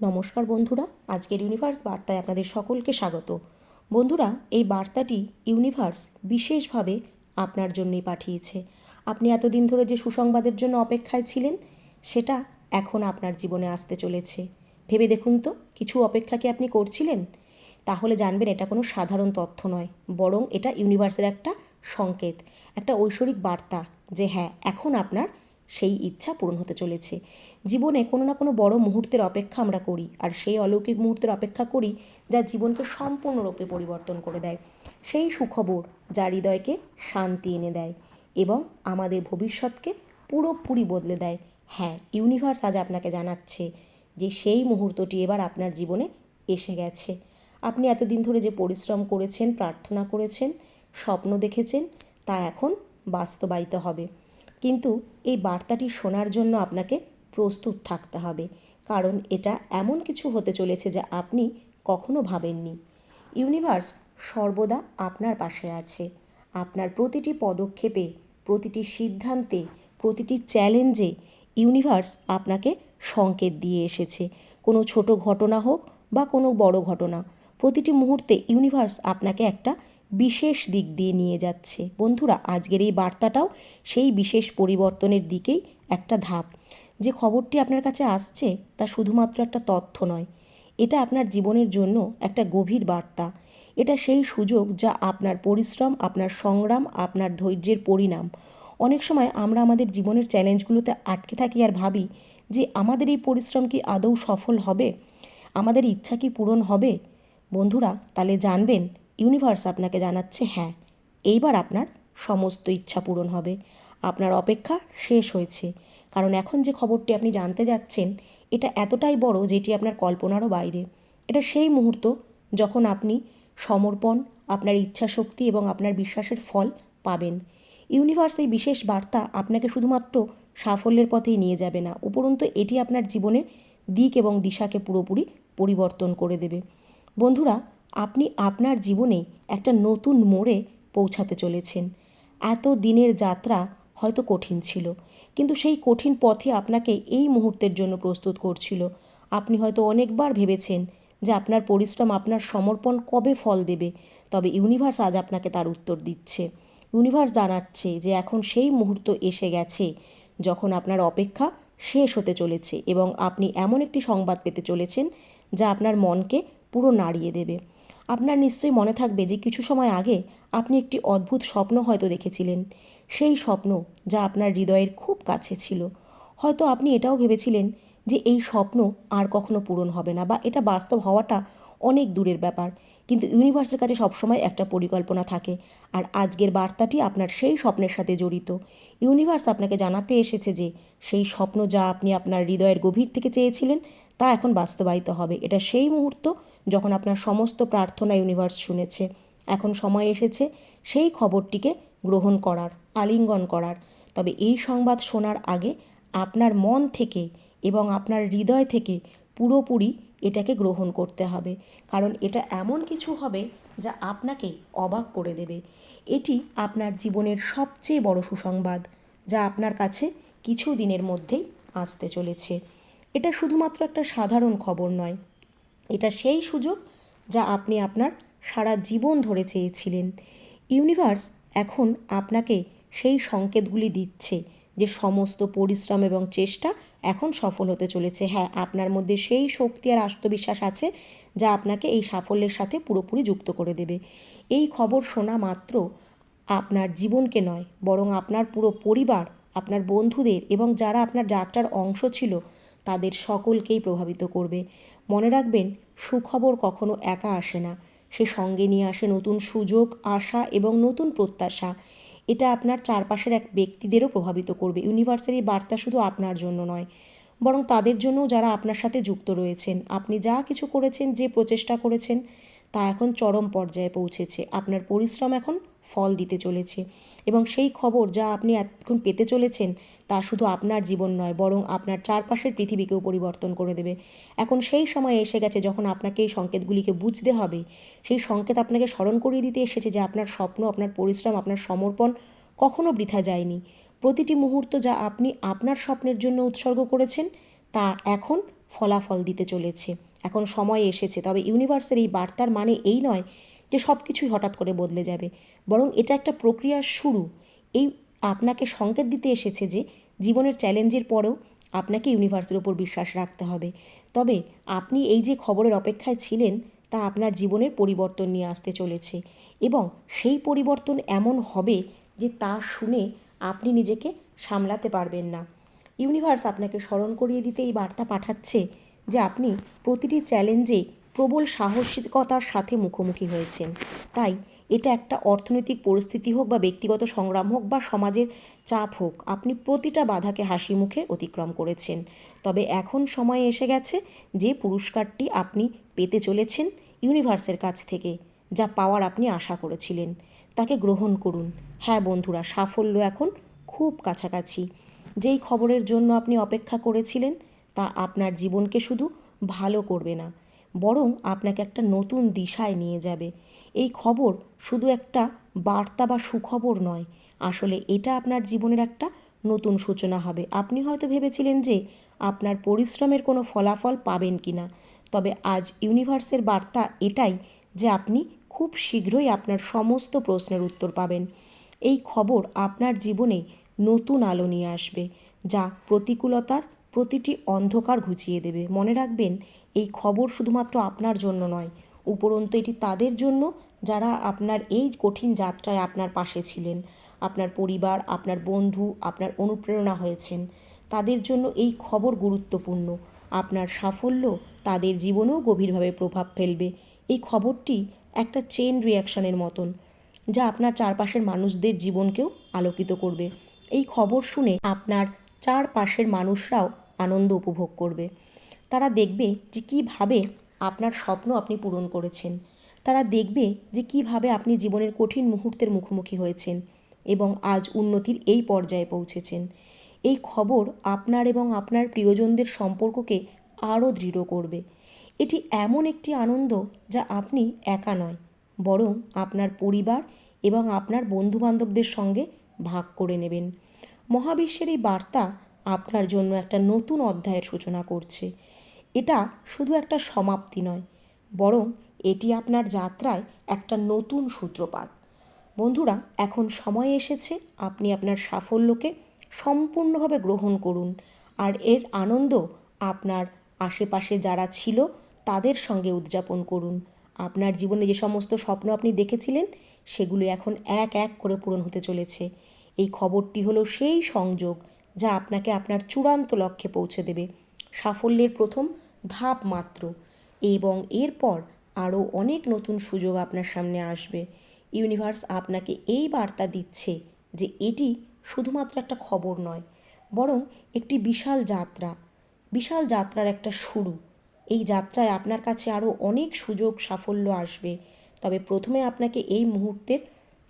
নমস্কার বন্ধুরা, আজকের ইউনিভার্স বার্তায় আপনাদের সকলকে স্বাগত। বন্ধুরা, এই বার্তাটি ইউনিভার্স বিশেষভাবে আপনার জন্যই পাঠিয়েছে। আপনি এতদিন ধরে যে সুসংবাদের জন্য অপেক্ষায় ছিলেন, সেটা এখন আপনার জীবনে আসতে চলেছে। ভেবে দেখুন তো, কিছু অপেক্ষা কি আপনি করছিলেন? তাহলে জানবেন এটা কোনো সাধারণ তথ্য নয়, বরং এটা ইউনিভার্সের একটা সংকেত, একটা ঐশ্বরিক বার্তা যে হ্যাঁ এখন আপনার সেই ইচ্ছা পূরণ হতে চলেছে। জীবনে কোনো না কোনো বড় মুহূর্তের অপেক্ষা আমরা করি, আর সেই অলৌকিক মুহূর্তের অপেক্ষা করি যা জীবনকে সম্পূর্ণরূপে পরিবর্তন করে দেয়। সেই সুখবর যা হৃদয়কে শান্তি এনে দেয় এবং আমাদের ভবিষ্যৎকে পুরোপুরি বদলে দেয়। হ্যাঁ ইউনিভার্স আজ আপনাকে জানাচ্ছে যে সেই মুহূর্তটি এবার আপনার জীবনে এসে গেছে। আপনি এতদিন ধরে যে পরিশ্রম করেছেন, প্রার্থনা করেছেন, স্বপ্ন দেখেছেন, তা এখন বাস্তবায়িত হবে। কিন্তু এই বার্তাটি শোনার জন্য আপনাকে প্রস্তুত থাকতে হবে। কারণ এটা এমন কিছু হতে চলেছে যা আপনি কখনো ভাবেননি। ইউনিভার্স সর্বদা আপনার পাশে আছে। আপনার প্রতিটি পদক্ষেপে, প্রতিটি সিদ্ধান্তে, প্রতিটি চ্যালেঞ্জে ইউনিভার্স আপনাকে সংকেত দিয়ে এসেছে। কোনো ছোট ঘটনা হোক বা কোনো বড় ঘটনা, প্রতিটি মুহূর্তে ইউনিভার্স আপনাকে একটা বিশেষ দিক দিয়ে নিয়ে যাচ্ছে। বন্ধুরা, আজকের এই বার্তাটাও সেই বিশেষ পরিবর্তনের দিকেই একটা ধাপ। যে খবরটি আপনার কাছে আসছে তা শুধুমাত্র একটা তথ্য নয়, এটা আপনার জীবনের জন্য একটা গভীর বার্তা। এটা সেই সুযোগ যা আপনার পরিশ্রম, আপনার সংগ্রাম, আপনার ধৈর্যের পরিণাম। অনেক সময় আমরা আমাদের জীবনের চ্যালেঞ্জগুলোতে আটকে থাকি আর ভাবি যে আমাদের এই পরিশ্রম কি আদৌ সফল হবে? আমাদের ইচ্ছা কি পূরণ হবে? বন্ধুরা, তাহলে জানবেন ইউনিভার্স আপনাকে জানাচ্ছে হ্যাঁ এইবার আপনার সমস্ত ইচ্ছা পূরণ হবে। আপনার অপেক্ষা শেষ হয়েছে। কারণ এখন যে খবরটি আপনি জানতে যাচ্ছেন, এটা এতটাই বড় যেটি আপনার কল্পনারও বাইরে। এটা সেই মুহূর্ত যখন আপনি সমর্পণ, আপনার ইচ্ছা শক্তি এবং আপনার বিশ্বাসের ফল পাবেন। ইউনিভার্স এই বিশেষ বার্তা আপনাকে শুধুমাত্র সাফল্যের পথেই নিয়ে যাবে না, উপরন্তু এটি আপনার জীবনের দিক এবং দিশাকে পুরোপুরি পরিবর্তন করে দেবে। বন্ধুরা আপনি আপনার জীবনে একটা নতুন মোড়ে পৌঁছাতে চলেছেন। এত দিনের যাত্রা হয়তো কঠিন ছিল, কিন্তু সেই কঠিন পথে আপনাকে এই মুহূর্তের জন্য প্রস্তুত করছিল। আপনি হয়তো অনেকবার ভেবেছেন যে আপনার পরিশ্রম, আপনার সমর্পণ কবে ফল দেবে, তবে ইউনিভার্স আজ আপনাকে তার উত্তর দিচ্ছে। ইউনিভার্স জানাচ্ছে যে এখন সেই মুহূর্ত এসে গেছে যখন আপনার অপেক্ষা শেষ হতে চলেছে এবং আপনি এমন একটি সংবাদ পেতে চলেছেন যা আপনার মনকে পুরো নাড়িয়ে দেবে। আপনার নিশ্চয়ই মনে থাকবে যে কিছু সময় আগে আপনি একটি অদ্ভুত স্বপ্ন হয়তো দেখেছিলেন। সেই স্বপ্ন যা আপনার হৃদয়ের খুব কাছে ছিল। হয়তো আপনি এটাও ভেবেছিলেন যে এই স্বপ্ন আর কখনো পূরণ হবে না বা এটা বাস্তব হওয়াটা অনেক দূরের ব্যাপার। কিন্তু ইউনিভার্সের কাছে সবসময় একটা পরিকল্পনা থাকে আর আজকের বার্তাটি আপনার সেই স্বপ্নের সাথে জড়িত। ইউনিভার্স আপনাকে জানাতে এসেছে যে সেই স্বপ্ন যা আপনি আপনার হৃদয়ের গভীর থেকে চেয়েছিলেন তা এখন বাস্তবায়িত হবে। এটা সেই মুহূর্ত যখন আপনার সমস্ত প্রার্থনা ইউনিভার্স শুনেছে। এখন সময় এসেছে সেই খবরটিকে গ্রহণ করার, আলিঙ্গন করার। তবে এই সংবাদ শোনার আগে আপনার মন থেকে এবং আপনার হৃদয় থেকে পুরোপুরি এটাকে গ্রহণ করতে হবে। কারণ এটা এমন কিছু হবে যা আপনাকে অবাক করে দেবে। এটি আপনার জীবনের সবচেয়ে বড় সুসংবাদ, যা আপনার কাছে কিছু দিনের মধ্যেই আসতে চলেছে। এটা শুধুমাত্র একটা সাধারণ খবর নয়। এটা সেই সুযোগ যা আপনি আপনার সারা জীবন ধরে চেয়েছিলেন। ইউনিভার্স এখন আপনাকে সেই সংকেতগুলি দিচ্ছে যে সমস্ত পরিশ্রম এবং চেষ্টা এখন সফল হতে চলেছে। হ্যাঁ আপনার মধ্যে সেই শক্তি আর আত্মবিশ্বাস আছে যা আপনাকে এই সাফল্যের সাথে পুরোপুরি যুক্ত করে দেবে। এই খবর শোনা মাত্র আপনার জীবনকে নয়, বরং আপনার পুরো পরিবার, আপনার বন্ধুদের এবং যারা আপনার যাত্রার অংশ ছিল তাদের সকলকেই প্রভাবিত করবে। মনে রাখবেন, সুখবর কখনো একা আসে না। সে সঙ্গে নিয়ে আসে নতুন সুযোগ, আশা এবং নতুন প্রত্যাশা। এটা আপনার চারপাশের এক ব্যক্তিদেরও প্রভাবিত করবে। ইউনিভার্সের এই বার্তা শুধু আপনার জন্য নয়, বরং তাদের জন্যও যারা আপনার সাথে যুক্ত রয়েছেন। আপনি যা কিছু করেছেন, যে প্রচেষ্টা করেছেন, তা এখন চরম পর্যায়ে পৌঁছেছে। আপনার পরিশ্রম এখন ফল দিতে চলেছে। এবং সেই খবর যা আপনি এখন পেতে চলেছেন, তা শুধু আপনার জীবন নয়, বরং আপনার চারপাশের পৃথিবীকেও পরিবর্তন করে দেবে। এখন সেই সময় এসে গেছে যখন আপনাকে এই সংকেতগুলিকে বুঝতে হবে। সেই সংকেত আপনাকে স্মরণ করিয়ে দিতে এসেছে যে আপনার স্বপ্ন, আপনার পরিশ্রম, আপনার সমর্পণ কখনো বৃথা যায়নি। প্রতিটি মুহূর্ত যা আপনি আপনার স্বপ্নের জন্য উৎসর্গ করেছেন, তা এখন ফলাফল দিতে চলেছে। এখন সময় এসেছে। তবে ইউনিভার্সের এই বার্তার মানে এই নয় যে সব কিছুই হঠাৎ করে বদলে যাবে। বরং এটা একটা প্রক্রিয়ার শুরু। এই আপনাকে সংকেত দিতে এসেছে যে জীবনের চ্যালেঞ্জের পরেও আপনাকে ইউনিভার্সের ওপর বিশ্বাস রাখতে হবে। তবে আপনি এই যে খবরের অপেক্ষায় ছিলেন, তা আপনার জীবনের পরিবর্তন নিয়ে আসতে চলেছে। এবং সেই পরিবর্তন এমন হবে যে তা শুনে আপনি নিজেকে সামলাতে পারবেন না। ইউনিভার্স আপনাকে স্মরণ করিয়ে দিতে এই বার্তা পাঠাচ্ছে যে আপনি প্রতিটি চ্যালেঞ্জে প্রবল সাহসিকতার সাথে মুখোমুখি হয়েছেন। তাই এটা একটা অর্থনৈতিক পরিস্থিতি হোক বা ব্যক্তিগত সংগ্রাম হোক বা সমাজের চাপ হোক, আপনি প্রতিটা বাধাকে হাসি মুখে অতিক্রম করেছেন। তবে এখন সময় এসে গেছে যে পুরস্কারটি আপনি পেতে চলেছেন ইউনিভার্সের কাছ থেকে, যা পাওয়ার আপনি আশা করেছিলেন। তাকে গ্রহণ করুন। হ্যাঁ বন্ধুরা, সাফল্য এখন খুব কাছাকাছি। যেই খবরের জন্য আপনি অপেক্ষা করেছিলেন, তা আপনার জীবনকে শুধু ভালো করবে না বরং আপনাকে একটা নতুন দিশায় নিয়ে যাবে। এই খবর শুধু একটা বার্তা বা সুখবর নয়। আসলে এটা আপনার জীবনের একটা নতুন সূচনা হবে। আপনি হয়তো ভেবেছিলেন যে আপনার পরিশ্রমের কোনো ফলাফল পাবেন কি না তবে আজ ইউনিভার্সের বার্তা এটাই যে আপনি খুব শীঘ্রই আপনার সমস্ত প্রশ্নের উত্তর পাবেন। এই খবর আপনার জীবনে নতুন আলো নিয়ে আসবে, যা প্রতিকূলতার প্রতিটি অন্ধকার ঘুচিয়ে দেবে। মনে রাখবেন, এই খবর শুধুমাত্র আপনার জন্য নয়, উপরন্তু এটি তাদের জন্য, যারা আপনার এই কঠিন যাত্রায় আপনার পাশে ছিলেন। আপনার পরিবার, আপনার বন্ধু, আপনার অনুপ্রেরণা হয়েছেন। তাদের জন্য এই খবর গুরুত্বপূর্ণ। আপনার সাফল্য তাদের জীবনেও গভীরভাবে প্রভাব ফেলবে। এই খবরটি একটা চেন রিয়াকশানের মতন, যা আপনার চারপাশের মানুষদের জীবনকেও আলোকিত করবে। এই খবর শুনে আপনার চারপাশের মানুষরাও আনন্দ উপভোগ করবে। তারা দেখবে যে কীভাবে আপনার স্বপ্ন আপনি পূরণ করেছেন। তারা দেখবে যে কীভাবে আপনি জীবনের কঠিন মুহূর্তের মুখোমুখি হয়েছেন এবং আজ উন্নতির এই পর্যায়ে পৌঁছেছেন। এই খবর আপনার এবং আপনার প্রিয়জনদের সম্পর্ককে আরও দৃঢ় করবে। এটি এমন একটি আনন্দ যা আপনি একা নয়, বরং আপনার পরিবার এবং আপনার বন্ধুবান্ধবদের সঙ্গে ভাগ করে নেবেন। মহাবিশ্বের এই বার্তা আপনার জন্য একটা নতুন অধ্যায়ের সূচনা করছে। এটা শুধু একটা সমাপ্তি নয়, বরং এটি আপনার যাত্রায় একটা নতুন সূত্রপাত। বন্ধুরা, এখন সময় এসেছে, আপনি আপনার সাফল্যকে সম্পূর্ণভাবে গ্রহণ করুন, আর এর আনন্দ আপনার আশেপাশে যারা ছিল তাদের সঙ্গে উদযাপন করুন। আপনার জীবনে যে সমস্ত স্বপ্ন আপনি দেখেছিলেন, সেগুলো এখন এক এক করে পূরণ হতে চলেছে। এই খবরটি হলো সেই সংযোগ যা আপনাকে আপনার চূড়ান্ত লক্ষ্যে পৌঁছে দেবে। সাফল্যের প্রথম ধাপ মাত্র এবং এরপর আরও অনেক নতুন সুযোগ আপনার সামনে আসবে। ইউনিভার্স আপনাকে এই বার্তা দিচ্ছে যে এটি শুধুমাত্র একটা খবর নয়, বরং একটি বিশাল যাত্রা। বিশাল যাত্রার একটা শুরু। এই যাত্রায় আপনার কাছে আরও অনেক সুযোগ, সাফল্য আসবে। তবে প্রথমে আপনাকে এই মুহূর্তের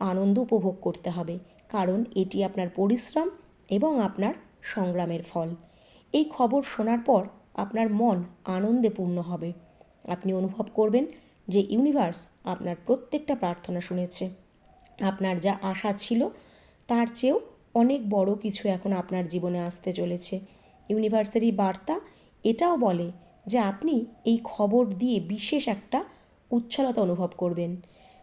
আনন্দ উপভোগ করতে হবে, কারণ এটি আপনার পরিশ্রম এবং আপনার সংগ্রামের ফল। এই খবর শোনার পর আপনার মন আনন্দে পূর্ণ হবে। আপনি অনুভব করবেন যে ইউনিভার্স আপনার প্রত্যেকটা প্রার্থনা শুনেছে। আপনার যা আশা ছিল, তার চেয়েও অনেক বড় কিছু এখন আপনার জীবনে আসতে চলেছে। ইউনিভার্সের এই বার্তা এটাও বলে যে আপনি এই খবর দিয়ে বিশেষ একটা উচ্ছলতা অনুভব করবেন।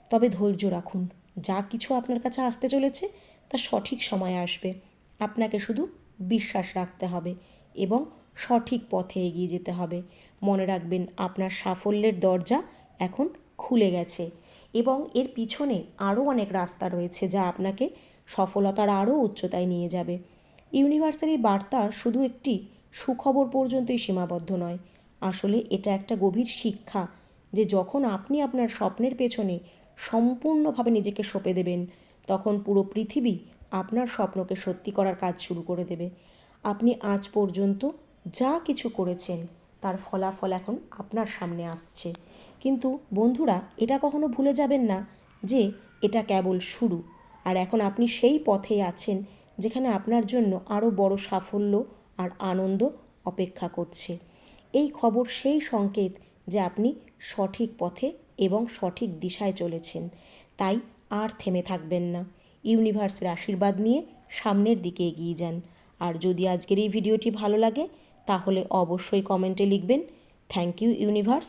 তবে ধৈর্য রাখুন। যা কিছু আপনার কাছে আসতে চলেছে, তা সঠিক সময়ে আসবে। আপনাকে শুধু বিশ্বাস রাখতে হবে এবং সঠিক পথে এগিয়ে যেতে হবে। মনে রাখবেন, আপনার সাফল্যের দরজা এখন খুলে গেছে এবং এর পিছনে আরও অনেক রাস্তা রয়েছে যা আপনাকে সফলতার আরও উচ্চতায় নিয়ে যাবে। ইউনিভার্সের বার্তা শুধু একটি সুখবর পর্যন্তই সীমাবদ্ধ নয়। আসলে এটা একটা গভীর শিক্ষা যে যখন আপনি আপনার স্বপ্নের পেছনে সম্পূর্ণভাবে নিজেকে সঁপে দেবেন, তখন পুরো পৃথিবী আপনার স্বপ্নকে সত্যি করার কাজ শুরু করে দেবে। আপনি আজ পর্যন্ত যা কিছু করেছেন, তার ফলাফল এখন আপনার সামনে আসছে। কিন্তু বন্ধুরা, এটা কখনো ভুলে যাবেন না যে এটা কেবল শুরু। আর এখন আপনি সেই পথে আছেন যেখানে আপনার জন্য আরও বড় সাফল্য আর আনন্দ অপেক্ষা করছে। এই খবর সেই সংকেত যে আপনি সঠিক পথে এবং সঠিক দিশায় চলেছেন। তাই আর থেমে থাকবেন না। ইউনিভার্সের আশীর্বাদ নিয়ে সামনের দিকে এগিয়ে যান। আর যদি আজকের এই ভিডিওটি ভালো লাগে, তাহলে অবশ্যই কমেন্টে লিখবেন। Thank you universe.